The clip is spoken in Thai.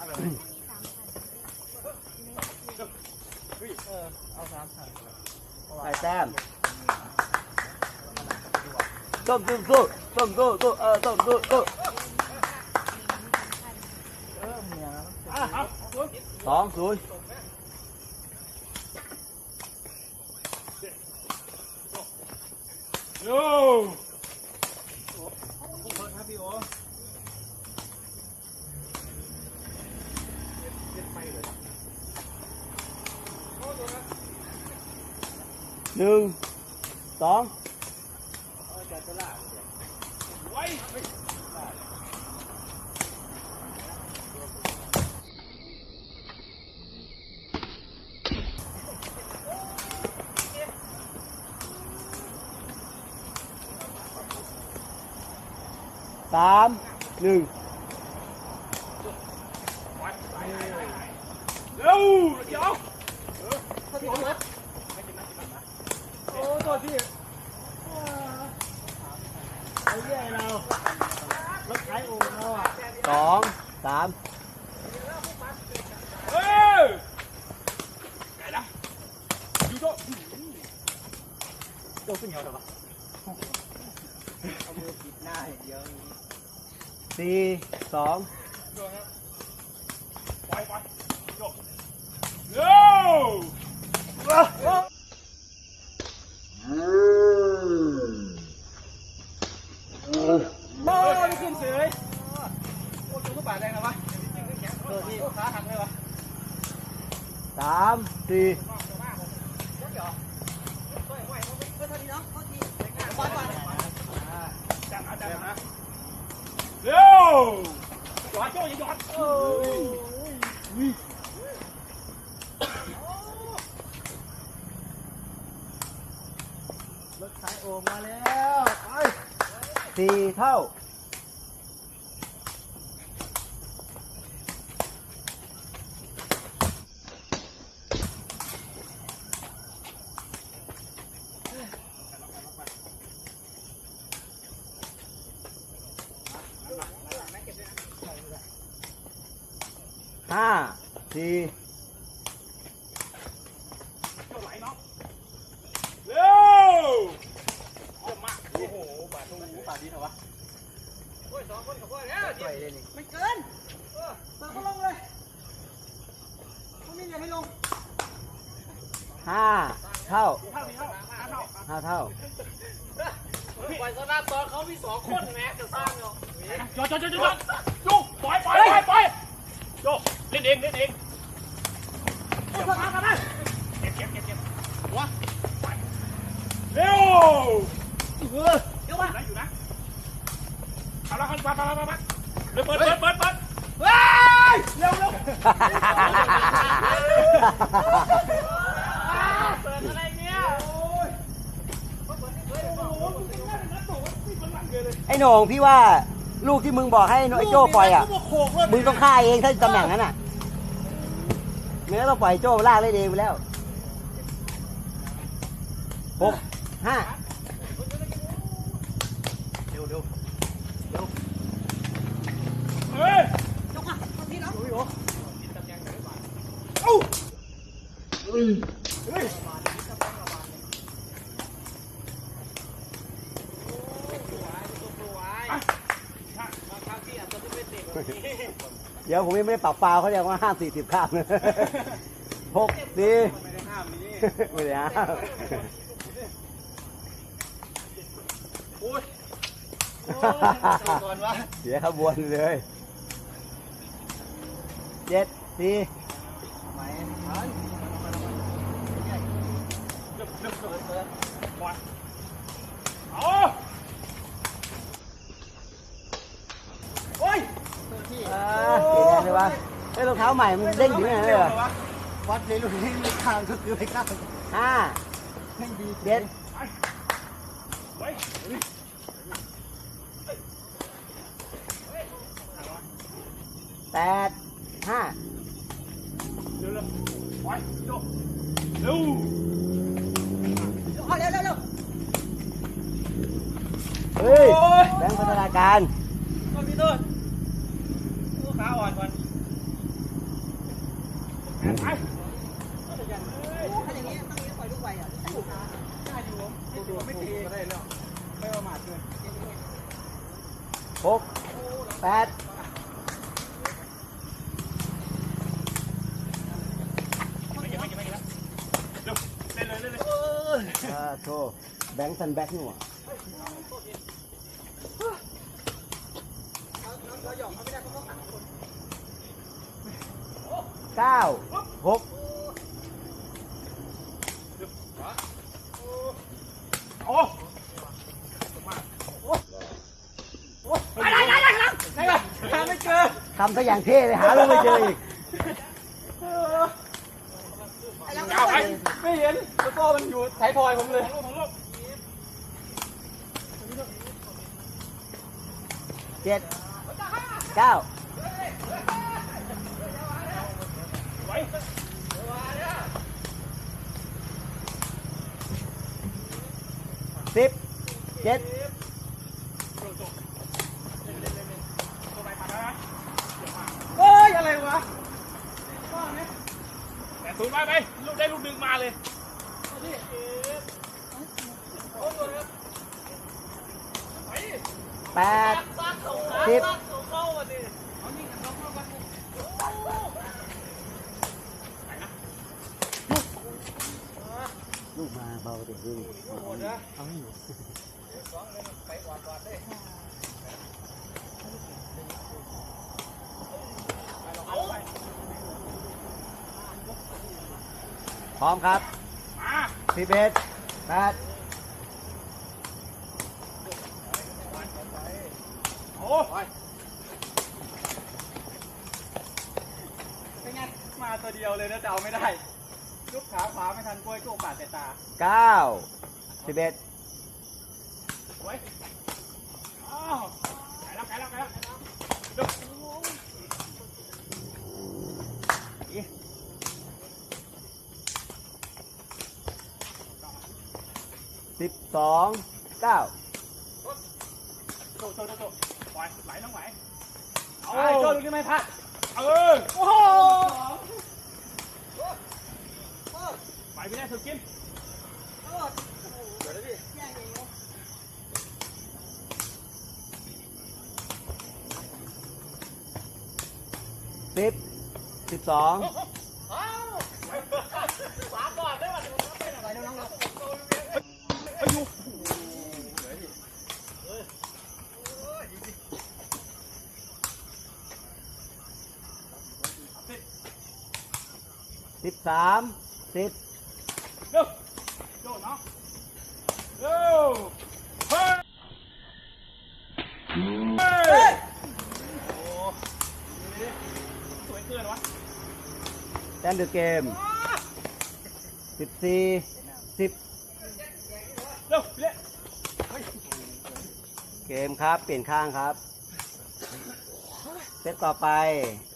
ใส่แต้มต้มตุ้มตู้ต้มตู้ตู้เออต้มตู้ตู้ đâu có nhiều đâu mà đi xóm quay quay go go Mơ đi đấy Ôi chú 3 4 อดโจ้ยหยอดรถสายโอ่งมาแล้ว ไปสี่เท่า ห้าสี่เร็วโอ้มาโอ้โหบาดตรงหูบาดดีเถอวะโอ้ยสองคนกับพ่อแล้วเดี๋ยวไปเลยนี่ไม่เกินเออเปิดเขาลงเลยเขาไม่อยากให้ลงห้าเท่าห้าเท่าปล่อยสนาตอนเขามีสองคนแม็กจะสร้างเนาะหยอดหยอดหยอดหยอดจุกปล่อยปล่อยปล่อยปล่อยโย เล่นเองเล่นเองโอ้ยสนามกันนะเก็บเก็บเก็บเก็บหัวไปเร็วเออเดี๋ยวมาอยู่นะอยู่นะเอาละครับไปไปไปไปเปิดเปิดเปิดเปิดเปิดเฮ้ยเร็วเร็วเปิดอะไรเนี่ยโอ้ยไอ้โหน่งพี่ว่าลูกที่มึงบอกให้ไอ้โจ้ปล่อยอะลูกนี่นะกูบอกโขกเลยมึงต้องฆ่าเองถ้าตำแหน่งนั้นอะ เนื้อต้องปล่อยโจ้ลากเลยเองไปแล้วหกห้าเร็วเร็วเร็วเฮ้ยยกมาคนที่น้องเอ้าเเดี๋ยวผมยังไม่ได้ปรับฟาวเขาเรียกว่าห้ามสี่สิบข้ามหกสี่ไม่ได้ห้ามโอ้ยก่อนวะเสียขบวนเลยเจ็ดสี่เอา โอ้ย อ่าเสียแดงเลยวะไอ้ยรองเท้าใหม่มันเด้งถึงไหนเลยเหรอวัดเลยลูกนี่ไม่ข้างก็คือไม่ข้างห้าไม่ดีเจ็ดไว้แปดห้าเร็วเร็วไว้โยเร็วเอาเร็วเร็วเร็วเฮ้ยแบงค์พัฒนาการ ล่นเลยอ่าโชว์แบงค์ซันแบ็กนี่หว่าเราหยอกเขาไม่ได้เพราะเขาขังคน เก้าหกโอ้ได้ได้ได้ครับได้ป่ะหาไม่เจอทำซะอย่างเท่เลยหาแลูกไม่เจออีกยาวไปไม่เห็นแล้วก็มันอยู่ท้ายทอยผมเลยเจ็ดเก้า สิบเจ็ดตัวไปผ่านแล้วนะเอ้ย อะไรวะว่าไหมแต่ศูนย์ไปไปลูกได้ลูกดึงมาเลยแปดสิบ ลูกมาเบาเด็กดูเอาให้อยู่พร้อมครับสิบเอ็ดแปดโอ้เป็นไงมาตัวเดียวเลยนะจะเดาไม่ได้ ยกขาขวาไม่ทันกล้วยโจกปาดแต่ตาเก้าสิบเอ็ดไว้อ้าวไก่แล้วไก่แล้วไก่แล้วเร็วสิบสองเก้าโตโตโตโตปล่อยไหลน้องไหลเอาไอ้โจลูกนี้ไม่พลาดเออโอ้โห ไปไม่ได้สุดกินสิบสิบสองไปอยู่สิบสามสิบ แต้มเดอะเกมสิบสี่สิบเร็วเละเกมครับ เปลี่ยนข้างครับ เซตต่อไป